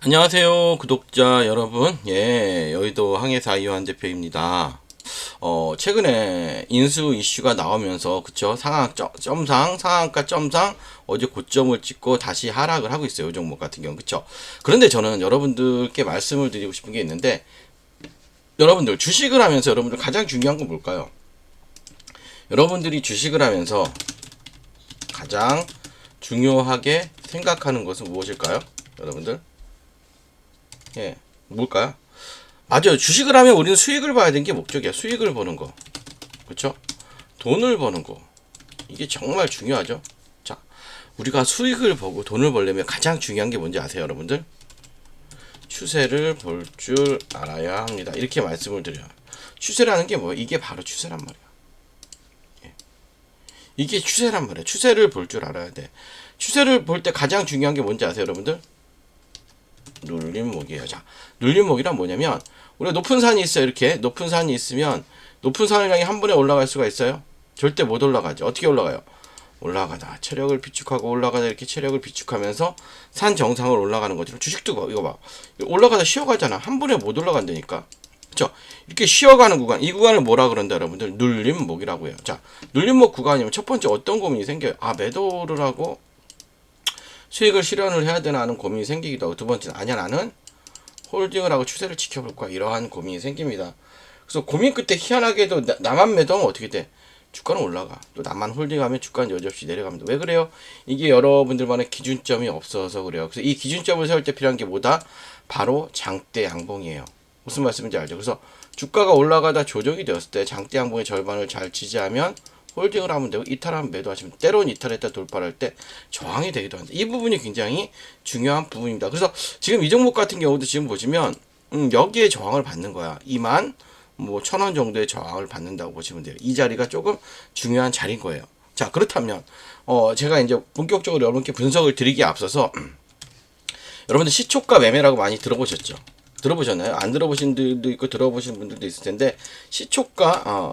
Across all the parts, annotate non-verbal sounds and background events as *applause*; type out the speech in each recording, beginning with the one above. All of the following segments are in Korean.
안녕하세요, 구독자 여러분. 예, 여의도 항해사 이완 대표입니다. 어, 최근에 인수 이슈가 나오면서, 그쵸? 점- 점상, 상한가 점상, 어제 고점을 찍고 다시 하락을 하고 있어요. 이 종목 같은 경우, 그쵸? 그런데 저는 여러분들께 말씀을 드리고 싶은 게 있는데, 여러분들, 주식을 하면서 여러분들 가장 중요한 건 뭘까요? 여러분들이 주식을 하면서 가장 중요하게 생각하는 것은 무엇일까요? 여러분들? 예, 뭘까요? 맞아요. 주식을 하면 우리는 수익을 봐야 되는 게 목적이야. 수익을 버는 거. 그쵸? 돈을 버는 거. 이게 정말 중요하죠. 자, 우리가 수익을 보고 돈을 벌려면 가장 중요한 게 뭔지 아세요, 여러분들? 추세를 볼 줄 알아야 합니다. 이렇게 말씀을 드려요. 추세라는 게 뭐예요? 이게 바로 추세란 말이야. 예. 이게 추세란 말이야. 추세를 볼 줄 알아야 돼. 추세를 볼 때 가장 중요한 게 뭔지 아세요, 여러분들? 눌림목이에요. 자, 눌림목이란 뭐냐면 우리가 높은 산이 있어요. 이렇게 높은 산이 있으면 높은 산을 향해 한 번에 올라갈 수가 있어요. 절대 못 올라가죠. 어떻게 올라가요? 올라가다 체력을 비축하고 올라가다 이렇게 체력을 비축하면서 산 정상을 올라가는 거죠. 주식도 봐, 이거 봐. 올라가다 쉬어가잖아. 한 번에 못 올라간다니까. 그쵸? 이렇게 쉬어가는 구간, 이 구간을 뭐라 그런다, 여러분들? 눌림목이라고 해요. 자, 눌림목 구간이면 첫 번째 어떤 고민이 생겨요? 아, 매도를 하고 수익을 실현을 해야 되나 하는 고민이 생기기도 하고 두 번째는 아니야 나는 홀딩을 하고 추세를 지켜볼 거야 이러한 고민이 생깁니다. 그래서 고민 끝에 희한하게도 나, 나만 매도하면 어떻게 돼? 주가는 올라가. 또 나만 홀딩하면 주가는 여지없이 내려갑니다. 왜 그래요? 이게 여러분들만의 기준점이 없어서 그래요. 그래서 이 기준점을 세울 때 필요한 게 뭐다? 바로 장대 양봉이에요. 무슨 말씀인지 알죠? 그래서 주가가 올라가다 조정이 되었을 때 장대 양봉의 절반을 잘 지지하면 홀딩을 하면 되고 이탈하면 매도하시면 때로는 이탈했다 돌파할 때 저항이 되기도 합니다. 이 부분이 굉장히 중요한 부분입니다. 그래서 지금 이 종목 같은 경우도 지금 보시면 음, 여기에 저항을 받는 거야. 2만 뭐 천 원 정도의 저항을 받는다고 보시면 돼요. 이 자리가 조금 중요한 자리인 거예요. 자 그렇다면 어 제가 이제 본격적으로 여러분께 분석을 드리기에 앞서서 *clears throat* 여러분들 시초가 매매라고 많이 들어보셨죠? 들어보셨나요? 안 들어보신 분들도 있고 들어보신 분들도 있을 텐데 시초가 어,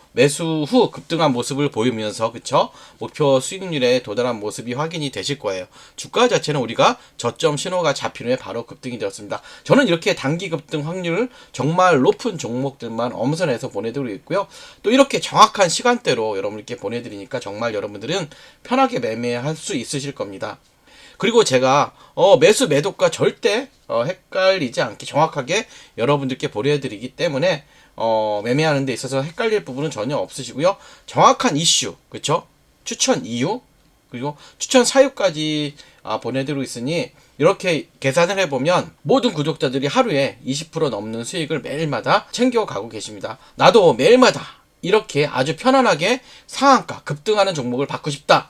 매수 후 급등한 모습을 보이면서 그쵸 목표 수익률에 도달한 모습이 확인이 되실 거예요. 주가 자체는 우리가 저점 신호가 잡힌 후에 바로 급등이 되었습니다. 저는 이렇게 단기 급등 확률 정말 높은 종목들만 엄선해서 보내드리고 있고요. 또 이렇게 정확한 시간대로 여러분께 보내드리니까 정말 여러분들은 편하게 매매할 수 있으실 겁니다. 그리고 제가 어, 매수 매도가 절대 어, 헷갈리지 않게 정확하게 여러분들께 보내드리기 때문에 어, 매매하는 데 있어서 헷갈릴 부분은 전혀 없으시고요. 정확한 이슈, 그쵸? 추천 이유, 그리고 추천 사유까지 아, 보내드리고 있으니 이렇게 계산을 해보면 모든 구독자들이 하루에 20% 넘는 수익을 매일마다 챙겨가고 계십니다. 나도 매일마다 이렇게 아주 편안하게 상한가 급등하는 종목을 받고 싶다.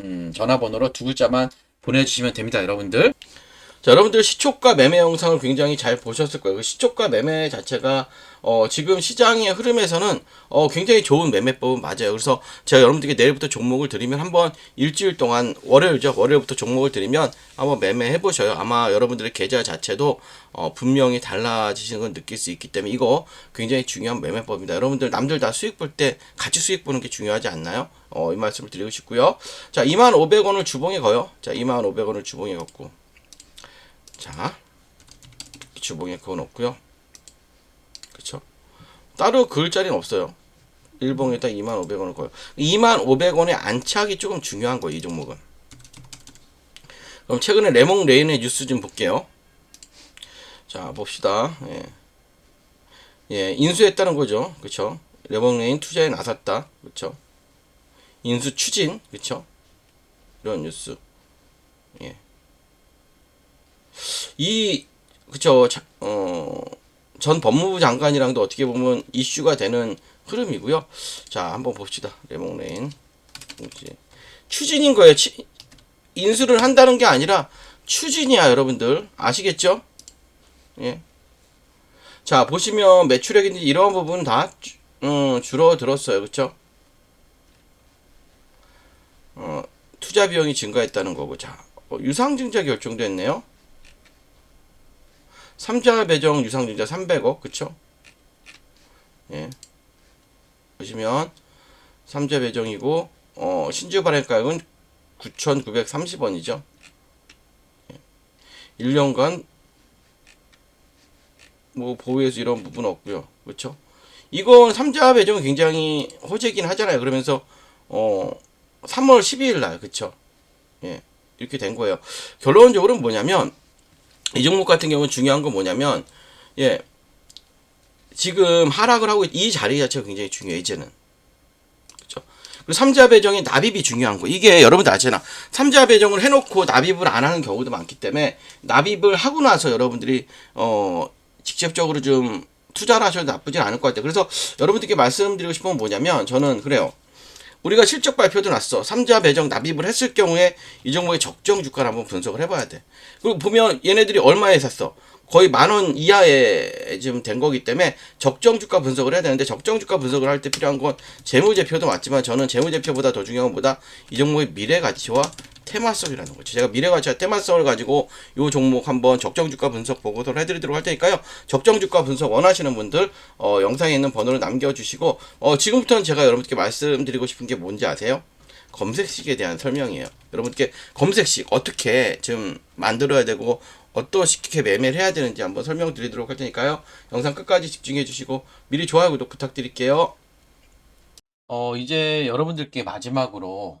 음, 전화번호로 두 글자만 보내주시면 됩니다, 여러분들. 자, 여러분들 시초가 매매 영상을 굉장히 잘 보셨을 거예요. 그 시초가 매매 자체가 어, 지금 시장의 흐름에서는 어, 굉장히 좋은 매매법은 맞아요. 그래서 제가 여러분들께 내일부터 종목을 드리면 한번 일주일 동안 월요일죠. 월요일부터 종목을 드리면 한번 매매해 보셔요. 아마 여러분들의 계좌 자체도 어, 분명히 달라지시는 걸 느낄 수 있기 때문에 이거 굉장히 중요한 매매법입니다. 여러분들 남들 다 수익 볼 때 같이 수익 보는 게 중요하지 않나요? 어, 이 말씀을 드리고 싶고요. 자, 25,500원을 주봉에 거요. 자, 25,500원을 주봉에 걷고 자, 주봉에 그건 없고요. 그쵸? 따로 그을 자리는 없어요. 일봉에다 2,500원을 거요. 2,500원에 안착이 조금 중요한 거예요, 이 종목은. 그럼 최근에 레몽 레인의 뉴스 좀 볼게요. 자, 봅시다. 예. 예, 인수했다는 거죠. 그쵸? 레몽 레인 투자에 나섰다. 그쵸? 인수 추진. 그쵸? 이런 뉴스. 예. 이 그쵸 자- 어, 전 법무부 장관이랑도 어떻게 보면 이슈가 되는 흐름이고요. 자 한번 봅시다. 레몽레인 추진인 거예요. 치- 인수를 한다는 게 아니라 추진이야 여러분들 아시겠죠? 예. 자 보시면 매출액인지 이런 부분 다 주- 음, 줄어들었어요. 그쵸? 어, 투자 비용이 증가했다는 거고 자 어, 유상증자 결정됐네요. 삼자 배정 유상증자 300억 그쵸? 예. 보시면 삼자 배정이고 어, 신주 발행가액은 9,930원이죠. 예. 1년간 뭐 보호해서 이런 부분 없고요. 그렇죠? 이건 삼자 배정은 굉장히 호재긴 하잖아요. 그러면서 어 3월 12일 날 그렇죠? 예. 이렇게 된 거예요. 결론적으로는 뭐냐면 이 종목 같은 경우는 중요한 건 뭐냐면 예 지금 하락을 하고 있- 이 자리 자체가 굉장히 중요해 이제는. 그렇죠? 그리고 삼자 배정의 납입이 중요한 거. 이게 여러분들 아시잖아. 삼자 배정을 해놓고 납입을 안 하는 경우도 많기 때문에 납입을 하고 나서 여러분들이 어 직접적으로 좀 투자를 하셔도 나쁘진 않을 것 같아요. 그래서 여러분들께 말씀드리고 싶은 건 뭐냐면 저는 그래요 우리가 실적 발표도 났어. 삼자 배정 납입을 했을 경우에 이 종목의 적정 주가를 한번 분석을 해봐야 돼. 그리고 보면 얘네들이 얼마에 샀어? 거의 만 원 이하에 지금 된 거기 때문에 적정 주가 분석을 해야 되는데 적정 주가 분석을 할 때 필요한 건 재무제표도 맞지만 저는 재무제표보다 더 중요한 것보다 이 종목의 미래 가치와 테마성이라는 거죠. 제가 미래 가치와 테마성을 가지고 이 종목 한번 적정 주가 분석 보고서를 해드리도록 할 테니까요. 적정 주가 분석 원하시는 분들 어, 영상에 있는 번호를 남겨주시고 어, 지금부터는 제가 여러분께 말씀드리고 싶은 게 뭔지 아세요? 검색식에 대한 설명이에요. 여러분께 검색식 어떻게 좀 만들어야 되고 어떻게 매매를 해야 되는지 한번 설명드리도록 할 테니까요. 영상 끝까지 집중해 주시고 미리 좋아요 구독 부탁드릴게요. 어, 이제 여러분들께 마지막으로